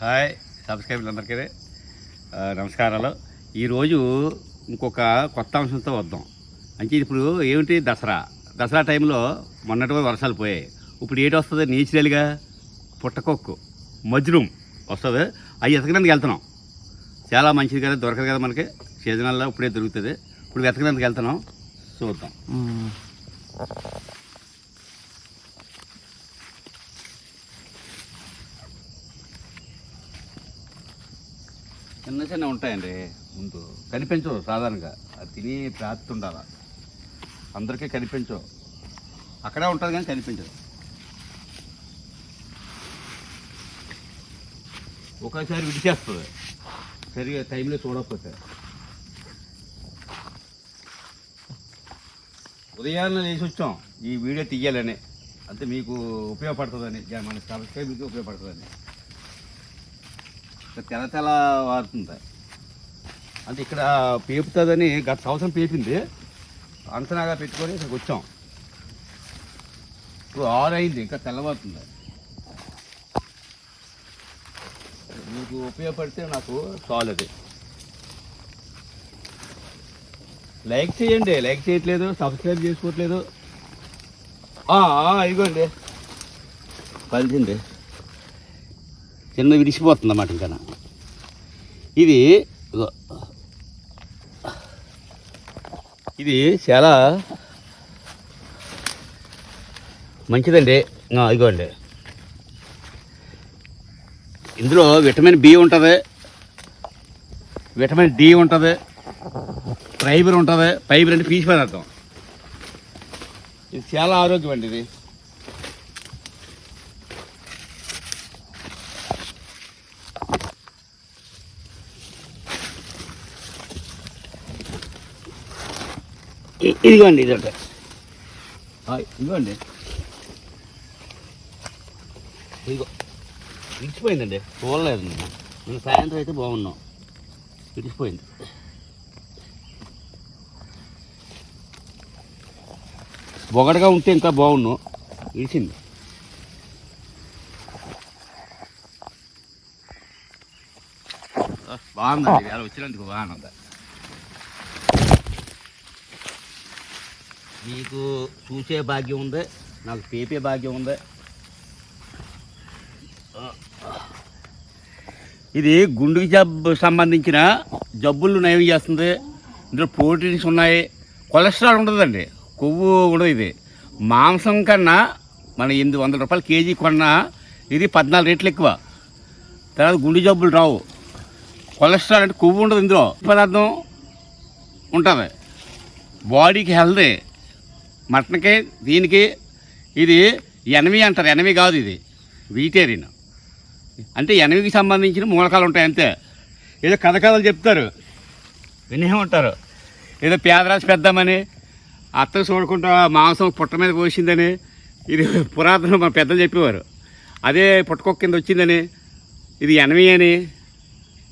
Hi సబ్స్క్రైబర్లందరికీ నమస్కారాలు. ఈరోజు ఇంకొక కొత్త అంశంతో వద్దాం. అంటే ఇప్పుడు ఏమిటి దసరా? దసరా టైంలో మొన్నటి వరకు వర్షాలు పోయాయి. ఇప్పుడు ఏటి వస్తుంది? నేచురల్గా పుట్టకొక్కు మజ్రూమ్ వస్తుంది. అవి ఎతకడానికి వెళ్తున్నాం. చాలా మంచిది కదా దొరకదు కదా మనకి. సీజనల్లో ఇప్పుడే దొరుకుతుంది. ఇప్పుడు వెతకడానికి వెళ్తున్నాం. చూద్దాం. చిన్న చిన్న ఉంటాయండి. ముందు కనిపించవు సాధారణంగా. అది తిని ప్రాప్తి ఉండాలి అందరికీ కనిపించవు. అక్కడే ఉంటుంది కానీ కనిపించదు. ఒకేసారి విడిచేస్తుంది. సరిగా టైంలో చూడకపోతే. ఉదయాన్నే లేచి వచ్చాం. ఈ వీడియో తీయాలని. అంటే మీకు ఉపయోగపడుతుందని. మన సబ్స్క్రైబ్ మీకు ఉపయోగపడుతుందని. తెల తెల తెల్ల వారుతుంది అంటే ఇక్కడ పేపుతుందని గత సంవత్సరం పేపింది. అంచనాగా పెట్టుకొని ఇక్కడికి వచ్చాం. ఇప్పుడు ఆరు అయింది ఇంకా తెల్లబోతుంది మీకు ఉపయోగపడితే నాకు చాలు అది లైక్ చేయండి లైక్ చేయట్లేదు సబ్స్క్రైబ్ చేసుకోవట్లేదు. ఆ, ఆ, ఇదిగోండి. కలిసింది. చిన్న విడిసిపోతుంది అన్నమాట ఇంకా. ఇది ఇది చాలా మంచిదండి. ఇదిగోండి. ఇందులో విటమిన్ బి ఉంటుంది విటమిన్ డి ఉంటుంది ఫైబర్ ఉంటుంది ఫైబర్ అంటే పీచు పదార్థం. ఇది చాలా ఆరోగ్యం అండి ఇది. ఇదిగోండి ఇది ఒకటి ఇదిగోండి. ఇదిగో. విడిచిపోయిందండి. చూడలేదు నేను. సాయంత్రం అయితే బాగున్నాం. విడిచిపోయింది. బొగడగా ఉంటే ఇంకా బాగున్నాం. విడిచింది. బాగుందండి. అలా వచ్చినందుకు బాగుంది మీకు చూసే భాగ్యం ఉంది నాకు పేపే భాగ్యం ఉంది. ఇది గుండెకి జబ్బు సంబంధించిన జబ్బులు నయం చేస్తుంది. ఇందులో ప్రోటీన్స్ ఉన్నాయి. కొలెస్ట్రాల్ ఉండదండి కొవ్వు ఉండదు ఇది. మాంసం కన్నా మన ఎనిమిది వందల రూపాయలు కేజీ కొన్నా ఇది పద్నాలుగు రేట్లు ఎక్కువ. తర్వాత గుండె జబ్బులు రావు. కొలెస్ట్రాల్ అంటే కొవ్వు ఉండదు ఇందులో. పదార్థం ఉంటుంది. బాడీకి హెల్దీ. మటన్కి దీనికి ఇది ఎనమి అంటారు. ఎనమి కాదు ఇది. వీటేరియన్ అంటే ఎనమికి సంబంధించిన మూలకాలు ఉంటాయి అంతే. ఏదో కథ కథలు చెప్తారు. వినే ఉంటారు ఏదో పేదరాశి పెద్దామని అత్త చూడకుండా మాంసం పుట్ట మీద పోసిందని ఇది పురాతన మన పెద్దలు చెప్పేవారు. అదే పుట్టకొక్క కింద వచ్చిందని ఇది ఎనమి అని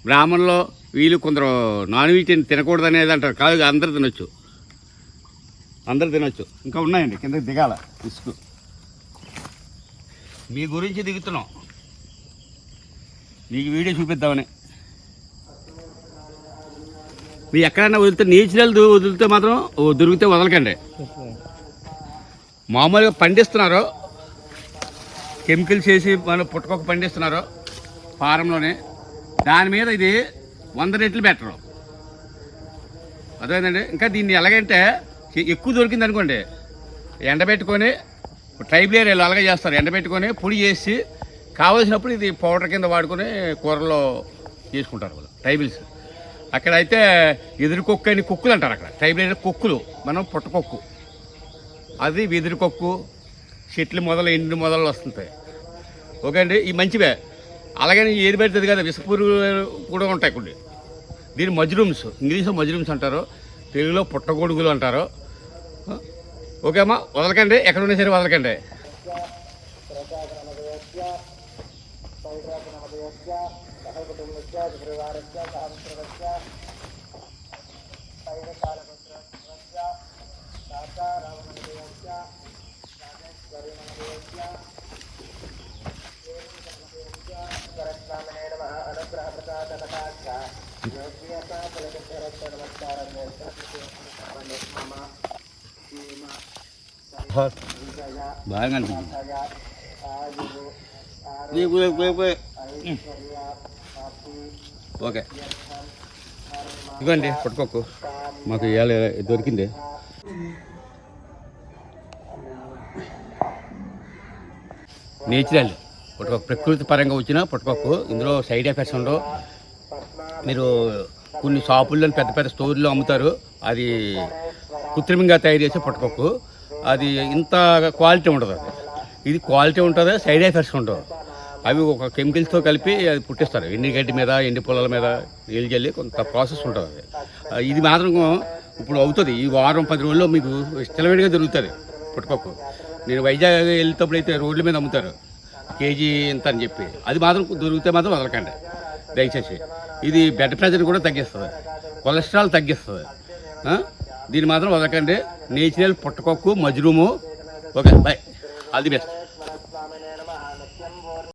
బ్రాహ్మణులో వీళ్ళు కొందరు నాన్ వెజ్ తినకూడదు అనేది అంటారు. కాదు అందరు తినొచ్చు. అందరు తినొచ్చు. ఇంకా ఉన్నాయండి కిందకి దిగాల ఇసుకు. మీ గురించి దిగుతున్నాం. మీకు వీడియో చూపిద్దామని. మీరు ఎక్కడైనా వదిలితే నేచురల్ వదిలితే మాత్రం దొరికితే వదలకండి. మామూలుగా పండిస్తున్నారు. కెమికల్స్ వేసి మనం పుట్టుకొక పండిస్తున్నారు ఫారంలోనే. దాని మీద ఇది వంద రెట్లు బెటరు. అదేంటండి ఇంకా దీన్ని ఎలాగంటే ఎక్కువ దొరికింది అనుకోండి ఎండబెట్టుకొని ట్రైబల్ అలాగే చేస్తారు. ఎండబెట్టుకొని పొడి చేసి కావలసినప్పుడు ఇది పౌడర్ కింద వాడుకొని కూరలో చేసుకుంటారు వాళ్ళు ట్రైబల్స్ అక్కడైతే ఎదురు కుక్క అని కుక్కులు అంటారు అక్కడ. ట్రైబల్ కుక్కులు మనం పుట్టకొక్కు అది వెదురు కొక్కు చెట్లు మొదలు ఎండు మొదలు వస్తుంటాయి. ఓకే అండి ఈ మంచివే. అలాగని ఏది పెడుతుంది కదా విషపూరు కూడా ఉంటాయి కొన్ని. దీని మజ్రూమ్స్ ఇంగ్లీష్లో మజ్రూమ్స్ అంటారు తెలుగులో పుట్టగొడుగులు అంటారు. ఓకే అమ్మా వదలకండి. ఎక్కడ ఉన్నా సరే వదలకండి. నమస్కారం. నమ బాగా అనిపించింది. ఓకే. ఇదిగోండి పట్టుకోకు. మాకు ఇవాళ దొరికింది. నేచురల్. పుట్టుకోక ప్రకృతి పరంగా వచ్చిన పుట్టుకోకు. ఇందులో సైడ్ ఎఫెక్ట్స్ ఉండవు. మీరు కొన్ని షాపుల్లో పెద్ద పెద్ద స్టోర్లో అమ్ముతారు. అది కృత్రిమంగా తయారు చేసే పుట్టుకోకు. అది ఇంత క్వాలిటీ ఉండదు అది. ఇది క్వాలిటీ ఉంటుంది సైడ్ ఎఫెక్ట్స్ ఉండవు. అవి ఒక కెమికల్స్తో కలిపి అది పుట్టిస్తారు. ఎండి గడ్డి మీద ఎండి పొలాల మీద నీళ్ళు చల్లి కొంత ప్రాసెస్ ఉంటుంది అది. ఇది మాత్రం ఇప్పుడు అవుతుంది. ఈ వారం పది రోజుల్లో మీకు ఇష్టమైనగా దొరుకుతుంది పుట్టుకోకు. నేను వైజాగ్ వెళ్ళేటప్పుడు అయితే రోడ్ల మీద అమ్ముతారు. కేజీ ఇంత అని చెప్పి. అది మాత్రం దొరికితే మాత్రం వదలకండి. దయచేసి. ఇది బ్లడ్ ప్రెషర్ కూడా తగ్గిస్తుంది. కొలెస్ట్రాల్ తగ్గిస్తుంది. దీన్ని మాత్రం వదలకండి. Natural పుట్టకొక్కు mushroom. Okay bye all the best